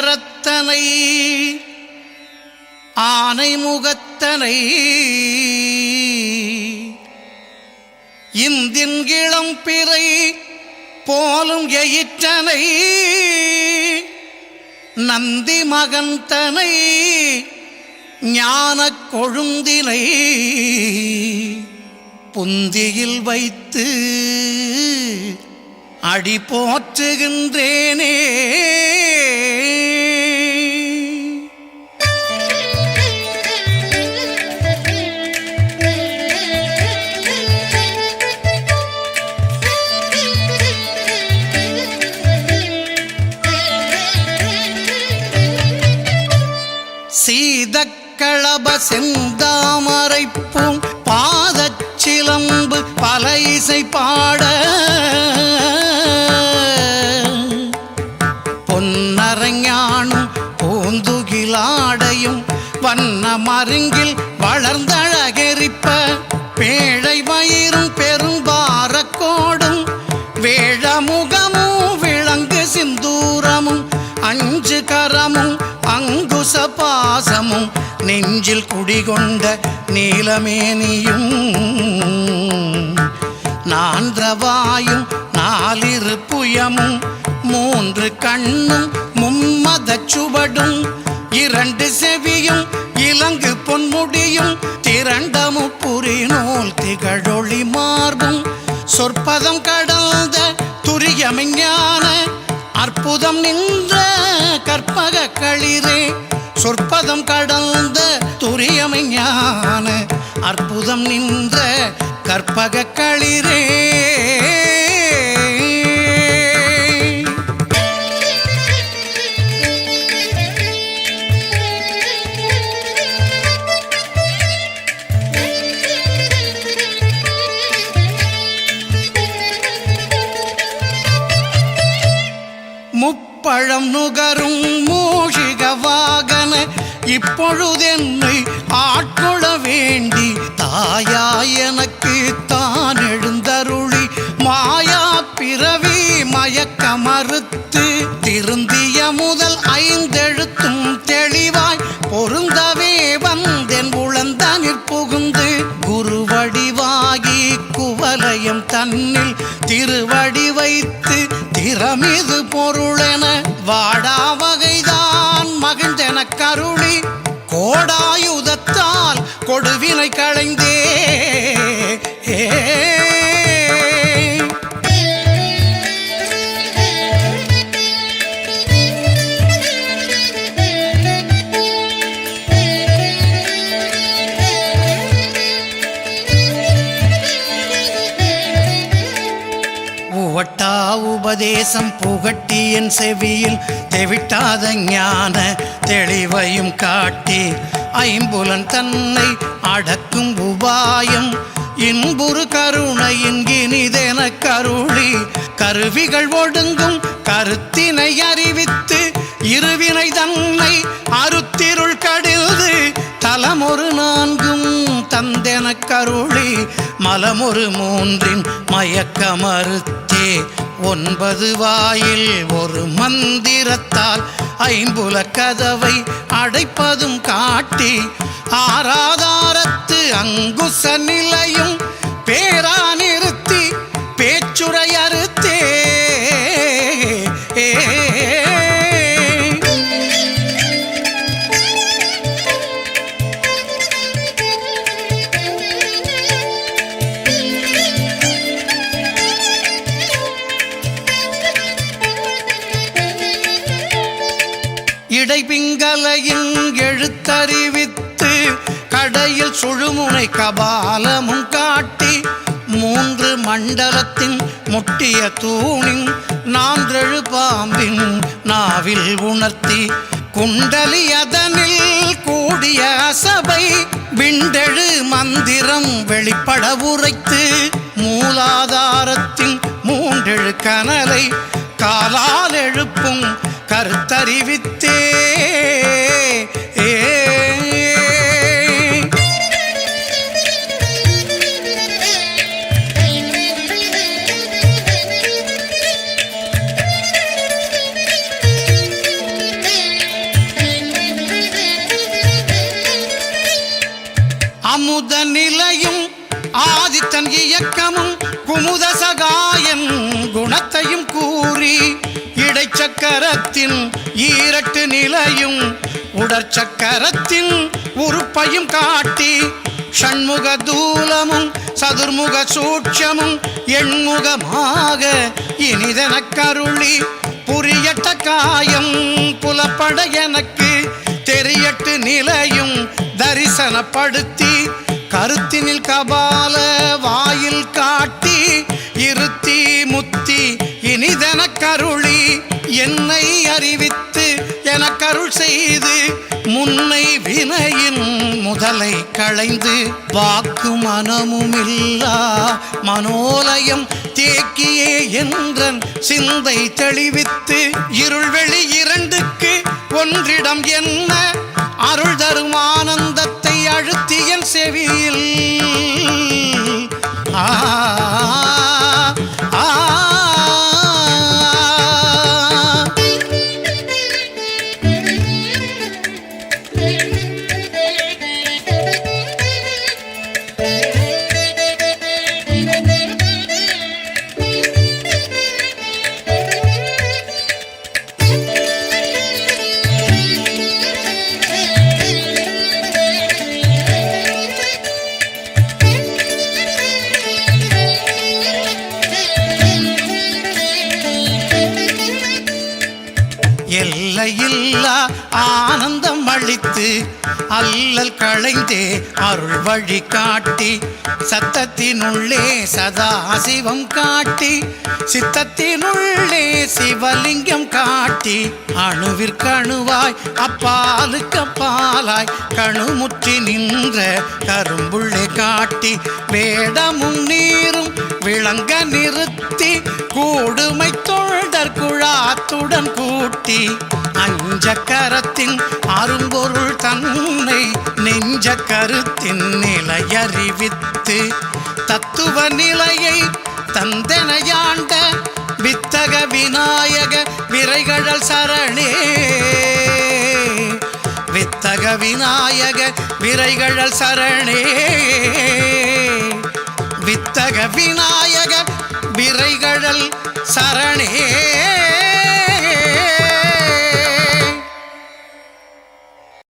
தலை ஆனை முகத்தனை இந்தின் இளம் பிறை போலும் எயிற்றனை நந்தி மகந்தனை ஞான கொழுந்தினை புந்தியில் வைத்து அடி போற்றுகின்றேனே. பாட பொன்னரஞானும் பூந்துகிலாடையும் வண்ண மருங்கில் வளர்ந்தழகரிப்ப பேழை வயிறும் பெரும்பாரக்கோடும் வேழமுகமும் விளங்கு சிந்தூரமும் அஞ்சு கரமும் அங்குச பாசமும் நெஞ்சில் குடிகொண்ட நீலமேனியும் நான்றவாயும் நாலிரு புயமும் மூன்று கண்ணும் மும்மத சுவடும். இரண்டு செவியும் இலங்கு பொன்முடியும் திரண்டமு புரிநூல் திகழொளி மார்பும். சொற்பதம் கடந்த துரியமிஞான அற்புதம் நின்ற கற்பக களிரே சொற்பதம் கடந்த துரியமை ஞான அற்புதம் நின்ற கற்பக களிரே. முப்பழம் நுகரும் மூஷி வாகன இப்பொழுதென்னை ஆட்கொள்ள வேண்டி தாயா எனக்கு தான் எழுந்தருளி மாயா பிறவி மயக்க மறுத்து திருந்தி மகிழ்ந்தென கருளி கோடாயுதத்தால் கொடுவினை களைந்தே. உவட்டா உபதேசம் புகட்டி என் செவியில் தெவிட்டாத ஞான தெளிவையும் காட்டி ஐம்புலன் தன்னை அடக்கும் உபாயம். இன்புறு கருணை இனிதென கருளி கருவிகள் ஒடுங்கும் கருத்தினை அறிவித்து இருவினை தன்னை அருத்திருள் கடில்து தலமொரு நான்கும் தந்தென கருளி மலமொரு மூன்றின் மயக்க மறுத்தே ஒன்பது வாயில் ஒரு மந்திரத்தால் ஐம்புல கதவை அடைப்பதும் காட்டி ஆராதாரத்து அங்குச நிலையும் பேரா இடைபிங்கலையின் எழுத்தறிவித்து கடையில் சுழுமுனை கபாலமும் காட்டி மூன்று மண்டலத்தின் முட்டிய தூணின் நான்றெழு பாம்பின் நாவில் உணர்த்தி குண்டலி அதனில் கூடிய அசபை விண்டெழு மந்திரம் வெளிப்பட உரைத்து மூலாதாரத்தின் மூன்றெழு கனலை காலால் எழுப்பும் கருத்தறிவித்தே. அமுத நிலையும் ஆதித்தன் இயக்கமும் குமுத சகாயன் குணத்தையும் கூறி இடைச்சக்கரத்தின் ஈரட்டு நிலையும் உடற்சக்கரத்தின் உறுப்பையும் காட்டி ஷண்முக தூலமும் சதுர்முக சூட்சமும் எண்முகமாக இனிதன கருளி புரியட்ட காயம் புலப்பட எனக்கு தெரியட்டு நிலையும் தரிசனப்படுத்தி கருத்தினில் கபால வாயில் காட்டி இருத்தி முத்தி எனக்கருள் செய்து முன்னை வினையின் முதலை களைந்து வாக்கு மனமுமில்லா மனோலயம் தேக்கியே என்றன் சிந்தை தெளிவித்து இருள்வெளி இரண்டுக்கு ஒன்றிடம் என்ன? அருள் தரும் ஆனந்தத்தை அழுத்தியன் செவியில் எல்லையில்லா ஆனந்தம் அளித்து அல்லல் களைந்தே அருள் வழி காட்டி சத்தத்தினுள்ளே சதா சிவம் காட்டி சித்தத்தினுள்ளே சிவலிங்கம் காட்டி அணுவிற்கணுவாய் அப்பாலுக்கு அப்பாலாய் கணுமுற்றி நின்ற கரும்புள்ளே காட்டி வேடமும் நீரும் விளங்க நிறுத்தி கூடுமை தொழ்டர் குழாத்துடன் கூட்டி அஞ்சக்கரத்தின் அரும்பொருள் தன்னை நெஞ்ச கருத்தின் நிலையறிவித்து தத்துவ நிலையை தந்தனையாண்ட வித்தக விநாயக விரைகழல் சரணே. வித்தக விநாயக விரைகழல் சரணே. வித்தக விநாயக திரைகழல் சரணே.